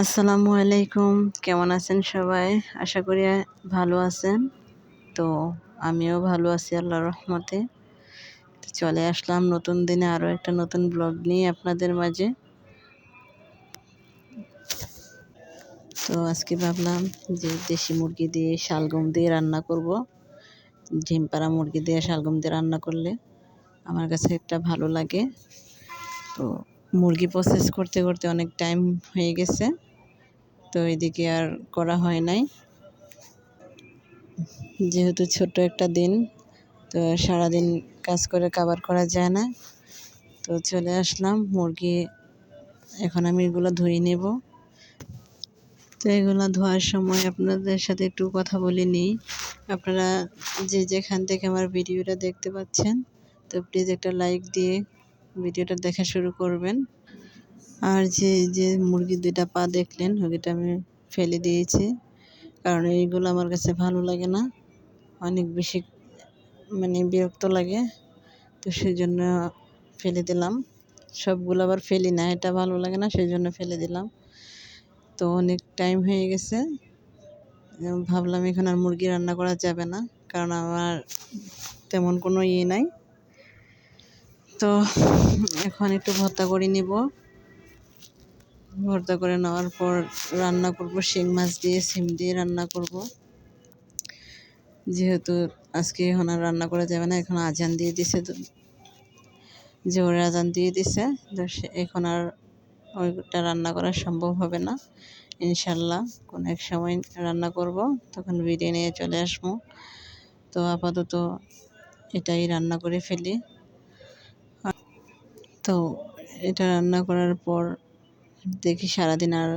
আসসালামু আলাইকুম। কেমন আছেন সবাই? আশা করি ভালো আছেন। তো আমিও ভালো আছি আল্লাহ রহমতে। চলে আসলাম নতুন দিনে আরও একটা নতুন ব্লগ নিয়ে আপনাদের মাঝে। তো আজকে ভাবলাম যে দেশি মুরগি দিয়ে শালগম দিয়ে রান্না করব। ডিমপাড়া মুরগি দিয়ে শালগম দিয়ে রান্না করলে আমার কাছে একটা ভালো লাগে। তো মুরগি প্রসেস করতে করতে অনেক টাইম হয়ে গেছে। তো এদিকে আর করা হয় নাই। যেহেতু ছোট একটা দিন, তো সারাদিন কাজ করে কাবার করা যায় না। তো চলে আসলাম, মুরগি এখন আমি এগুলো ধুয়ে নেব। তো এগুলো ধোয়ার সময় আপনাদের সাথে একটু কথা বলে নিই। আপনারা যে যেখান থেকে আমার ভিডিওটা দেখতে পাচ্ছেন, তো প্লিজ একটা লাইক দিয়ে ভিডিওটা দেখা শুরু করবেন। আর যে যে মুরগির দুইটা পা দেখলেন, ওইটা আমি ফেলে দিয়েছি। কারণ এইগুলো আমার কাছে ভালো লাগে না। অনেক বেশি মানে বিরক্ত লাগে। তো সেই জন্য ফেলে দিলাম। সবগুলো আবার ফেলি না, এটা ভালো লাগে না সেই জন্য ফেলে দিলাম। তো অনেক টাইম হয়ে গেছে। ভাবলাম এখন আর মুরগি রান্না করা যাবে না, কারণ আমার তেমন কোনো ইয়ে নাই। তো এখন একটু ভর্তা করে নিব। ভর্তা করে নেওয়ার পর রান্না করব শিং মাছ দিয়ে সিম দিয়ে রান্না করব। যেহেতু আজকে এখন আর রান্না করা যাবে না, এখন আজান দিয়ে দিছে তো, জোরে আজান দিয়ে দিছে। তো এখন আর ওইটা রান্না করা সম্ভব হবে না। ইনশাল্লাহ কোনো এক সময় রান্না করব, তখন ভিডিও নিয়ে চলে আসব তো আপাতত এটাই রান্না করে ফেলি। তো এটা রান্না করার পর দেখি সারাদিন আর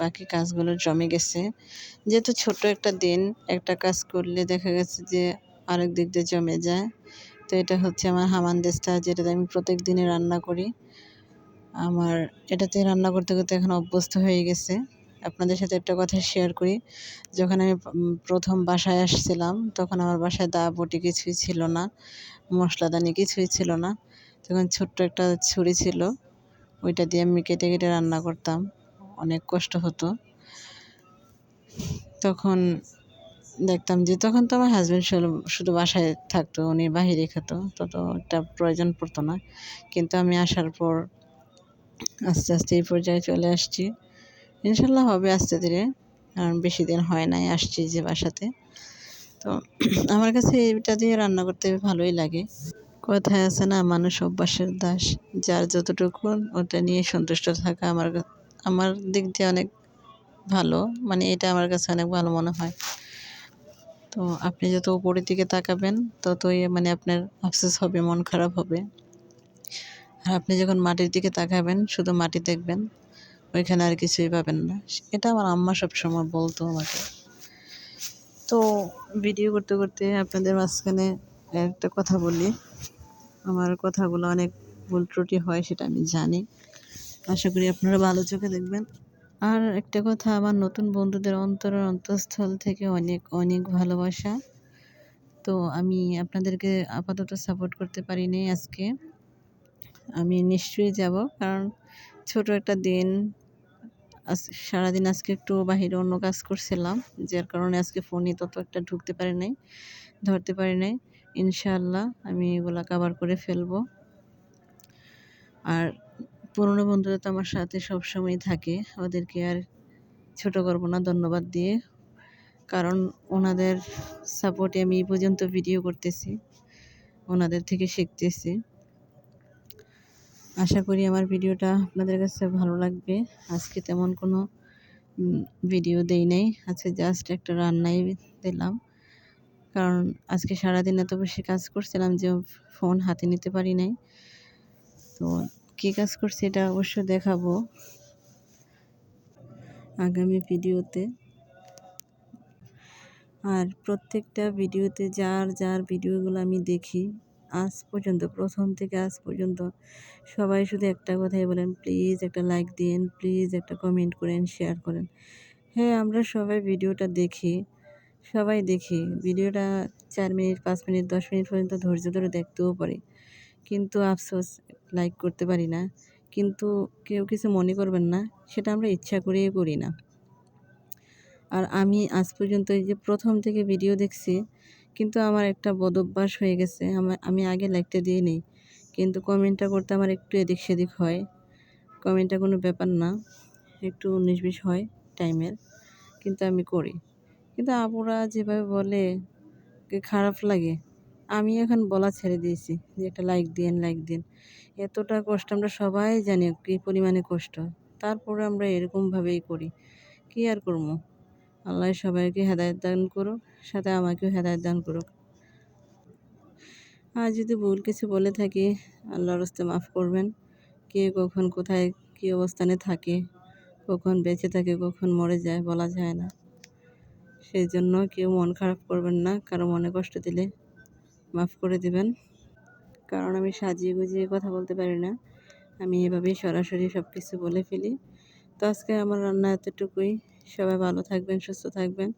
বাকি কাজগুলো জমে গেছে। যেহেতু ছোট একটা দিন, একটা কাজ করলে দেখা গেছে যে আরেক দিক দিয়ে জমে যায়। তো এটা হচ্ছে আমার হামানদেশটা যেটাতে আমি প্রত্যেক দিনে রান্না করি। আমার এটাতে রান্না করতে করতে এখন অভ্যস্ত হয়ে গেছে। আপনাদের সাথে একটা কথা শেয়ার করি। যখন আমি প্রথম বাসায় আসছিলাম, তখন আমার বাসায় দা বটি কিছুই ছিল না, মশলাদানি কিছুই ছিল না। তখন ছোট্ট একটা ছুরি ছিল, ওইটা দিয়ে আমি কেটে কেটে রান্না করতাম, অনেক কষ্ট হতো। তখন দেখতাম যে তখন তো আমার হাজব্যান্ড শুধু শুধু বাসায় থাকতো, উনি বাহিরে খেতো তত একটা প্রয়োজন পড়তো না। কিন্তু আমি আসার পর আস্তে আস্তে এই পর্যায়ে চলে আসছি। ইনশাল্লাহ হবে আস্তে ধীরে, কারণ বেশি দিন হয় নাই আসছি যে বাসাতে। তো আমার কাছে এটা দিয়ে রান্না করতে ভালোই লাগে। কথায় আছে না, মানুষ অভ্যাসের দাস। যার যতটুকু, ওটা নিয়ে সন্তুষ্ট থাকা আমার আমার দিক দিয়ে অনেক ভালো মানে এটা আমার কাছে অনেক ভালো মনে হয়। তো আপনি যত উপরের দিকে তাকাবেন, ততই মানে আপনার আফসোস হবে, মন খারাপ হবে। আর আপনি যখন মাটির দিকে তাকাবেন, শুধু মাটি দেখবেন, ওইখানে আর কিছুই পাবেন না। এটা আমার আম্মা সবসময় বলতো আমাকে। তো ভিডিও করতে করতে আপনাদের মাঝখানে একটা কথা বলি। আমার কথাগুলো অনেক ভুল ত্রুটি হয়, সেটা আমি জানি। আশা করি আপনারা ভালো চোখে দেখবেন। আর একটা কথা, আমার নতুন বন্ধুদের অন্তরের অন্তঃস্থল থেকে অনেক অনেক ভালোবাসা। তো আমি আপনাদেরকে আপাতত সাপোর্ট করতে পারিনি আজকে। আমি নিশ্চয়ই যাব, কারণ ছোট একটা দিন সারাদিন আজকে একটু বাহিরে অন্য কাজ করছিলাম, যার কারণে আজকে ফোনে তত একটা ঢুকতে পারি নাই, ধরতে পারি নাই। ইনশাআল্লাহ আমি এগুলো কাবার করে ফেলব। আর পুরনো বন্ধুরা তো আমার সাথে সবসময় থাকে, ওদেরকে আর ছোট করব না, ধন্যবাদ দিয়ে। কারণ ওনাদের সাপোর্টে আমি এই পর্যন্ত ভিডিও করতেছি, ওনাদের থেকে শিখতেছি। আশা করি আমার ভিডিওটা আপনাদের কাছে ভালো লাগবে। আজকে তেমন কোনো ভিডিও দেই নাই, আজকে জাস্ট একটা রান্নাই দিলাম। কারণ আজকে সারাদিন এত বেশি কাজ করছিলাম যে ফোন হাতে নিতে পারি নাই। তো কী কাজ করছি এটা অবশ্য দেখাবো আগামী ভিডিওতে। আর প্রত্যেকটা ভিডিওতে যার যার ভিডিওগুলো আমি দেখি, আজ পর্যন্ত, প্রথম থেকে আজ পর্যন্ত সবাই শুধু একটা কথাই বলেন, প্লিজ একটা লাইক দিন প্লিজ একটা কমেন্ট করেন, শেয়ার করেন। হ্যাঁ আমরা সবাই ভিডিওটা দেখি। সবাই দেখি। ভিডিওটা চার মিনিট, পাঁচ মিনিট, দশ মিনিট পর্যন্ত ধৈর্য ধরে দেখতেও পারি। কিন্তু আফসোস লাইক করতে পারি না। কিন্তু কেউ কিছু মনে করবেন না, সেটা আমরা ইচ্ছা করেই করি না। আর আমি আজ পর্যন্ত এই যে প্রথম থেকে ভিডিও দেখছি, কিন্তু আমার একটা বদভ্যাস হয়ে গেছে। আমার আমি আগে লাইকটা দিয়ে নিই কিন্তু কমেন্টটা করতে আমার একটু এদিক সেদিক হয়। কমেন্টটা কোনো ব্যাপার না, একটু উনিশ বিশ হয় টাইমের কিন্তু আমি করি। কিন্তু আপুরা যেভাবে বলে খারাপ লাগে, আমি এখন বলা ছেড়ে দিয়েছি যে একটা লাইক দিন লাইক দিন এতটা কষ্ট আমরা সবাই জানি কী পরিমাণে কষ্ট। তারপরে আমরা এরকমভাবেই করি। কী আর করব? আল্লাহ সবাইকে হেদায়ত দান করুক, সাথে আমাকেও হেদায়ত দান করুক। আর যদি ভুল কিছু বলে থাকি, আল্লাহর হস্তে মাফ করবেন। কে কখন কোথায় কী অবস্থানে থাকে, কখন বেঁচে থাকে, কখন মরে যায় বলা যায় না। সেই জন্য কেউ মন খারাপ করবেন না, কারও মনে কষ্ট দিলে মাফ করে দিবেন। কারণ আমি সাজিয়ে গুজিয়ে কথা বলতে পারি না, আমি এভাবেই সরাসরি সব কিছু বলে ফেলি। তো আজকে আমার রান্না এতটুকুই। সবাই ভালো থাকবেন, সুস্থ থাকবেন।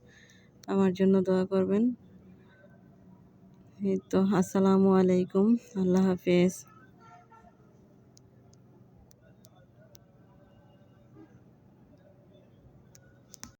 আমার জন্য দোয়া করবেন। এই তো, আসসালামু আলাইকুম। আল্লাহ হাফেজ।